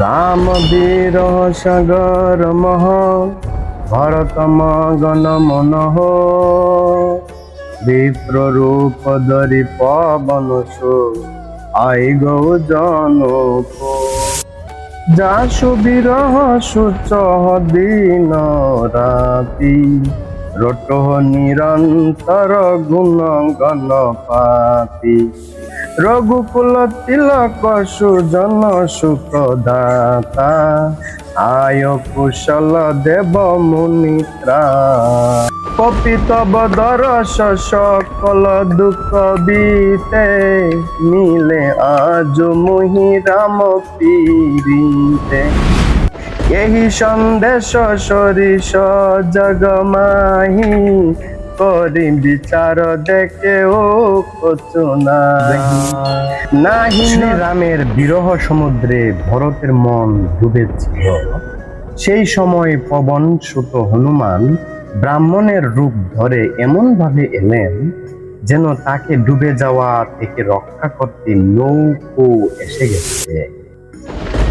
রাম বীর সাগর মহ ভরত মগন মনহ বিপ্র রূপ ধরি পবন আই গৌ জনক। যা সুবিরহ সুচহ দিন রাতি রট নিরন্তর গুণ গণপাতি রঘুকুল তিলক সুজন সুখদাতা আয় কুশল দেব মুনিত্রা। কপিত বদরস সকল দুঃখ বিতে মিলে আজ মুহি রাম পীড়িতে। ଏହି ସନ୍ଦେଶ ସରିଷ ଜଗମାହି କରି বিচার দেখে ও কচুনা নাহি রামের বিরহ সমুদ্রে ভরতের মন ডুবেছিল সেই সময় পবন সুত হনুমান ব্রাহ্মণের রূপ ধরে এমন ভাবে এলেন যেন তাকে ডুবে যাওয়া থেকে রক্ষা করতে নৌকো এসে গেছে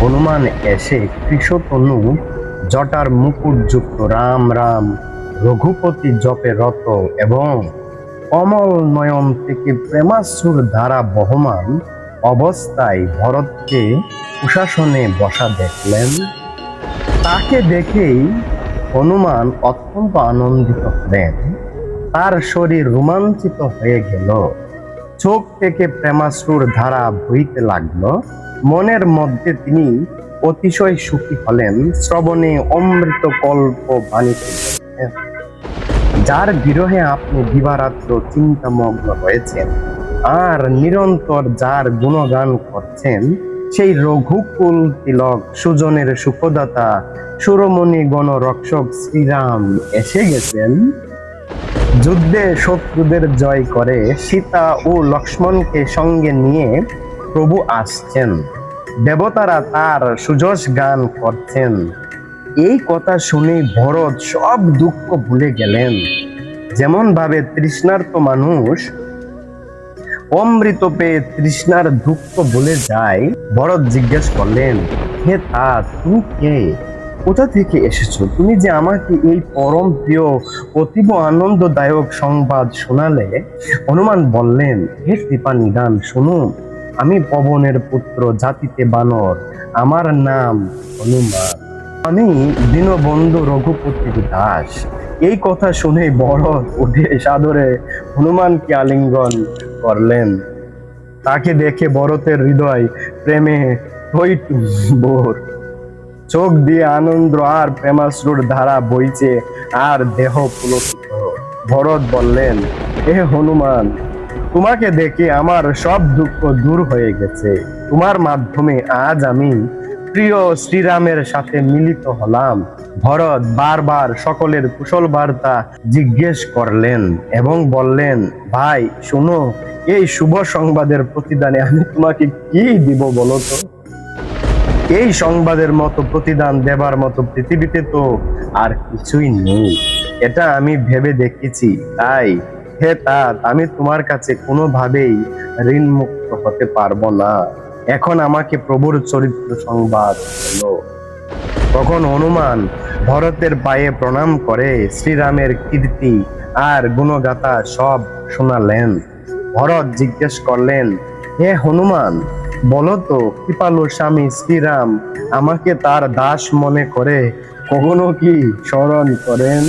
হনুমান এসে কৃষতনু জটার মুকুটযুক্ত রাম রাম, রঘুপতি জপে রত এবং কমল নয়ন থেকে প্রেমাসুর ধারা বহমান অবস্থায় ভরতকে প্রশাসনে বসা দেখলেন। তাকে দেখেই হনুমান অত্যন্ত আনন্দিত হলেন। তার শরীর রোমাঞ্চিত হয়ে গেল। চোখ থেকে প্রেমাশ্রুর ধারা বইতে লাগল। মনের মধ্যে তিনি অতিশয় সুখী হলেন। শ্রবণে অমৃত কল্প বাণী যার বিরহে আপনি দিবারাত্র চিন্তামগ্ন হয়েছেন আর নিরন্তর যার গুণগান করছেন, সেই রঘুকুল তিলক সুজনের সুখদাতা সুরমণি গণরক্ষক শ্রীরাম এসে গেছেন। যুদ্ধে শত্রুদের জয় করে সীতা ও লক্ষ্মণকে সঙ্গে নিয়ে প্রভু আসছেন। দেবতারা তার সুযশ গান করছেন। এই কথা শুনে ভরত সব দুঃখ ভুলে গেলেন। যেমন ভাবে তৃষ্ণার্ত মানুষ অমৃত পেয়ে তৃষ্ণার দুঃখ ভুলে যায়, ভরত জিজ্ঞেস করলেন, হে তা, তুমি কে? কোথা থেকে এসেছ? তুমি যে আমাকে এই পরম প্রিয়, অতীব আনন্দদায়ক সংবাদ শোনালে, হনুমান বললেন, হে কৃপা নিদান শুনুন আমি পবনের পুত্র জাতিতে বানর, আমার নাম হনুমান। আমি দীনবন্ধু রঘুপতির দাস। এই কথা শুনে বড় উঠে সাদরে হনুমানকে আলিঙ্গন করলেন। তাকে দেখে ভরতের হৃদয় প্রেমে বোর চোখ দিয়ে আনন্দ আর প্রেমাশ্রুর ধারা বইছে আর দেহ পুলকিত। ভরত বললেন হে হনুমান, তোমাকে দেখে আমার সব দুঃখ দূর হয়ে গেছে। তোমার মাধ্যমে আজ আমি প্রিয় শ্রীরামের সাথে মিলিত হলাম। ভরত বারবার সকলের কুশল বার্তা জিজ্ঞেস করলেন এবং বললেন, ভাই, শোনো, এই শুভ সংবাদের প্রতিদানে আমি তোমাকে কি দিব বলো তো? এই সংবাদের মতো প্রতিদান দেবার মতো পৃথিবীতে তো আর কিছুই নেই। এটা আমি ভেবে দেখেছি, তাই হে তাত, আমি তোমার কাছে কোনোভাবেই ঋণ মুক্ত হতে পারব না। এখন আমাকে প্রভুর চরিত্র সংবাদ হলো তখন হনুমান ভরতের পায়ে প্রণাম করে শ্রীরামের কীর্তি আর গুণগাথা সব শোনালেন। ভরত জিজ্ঞেস করলেন, হে হনুমান বলো তো কৃপালু স্বামী শ্রীরাম আমাকে তার দাস মনে করে কখনো কি স্মরণ করেন?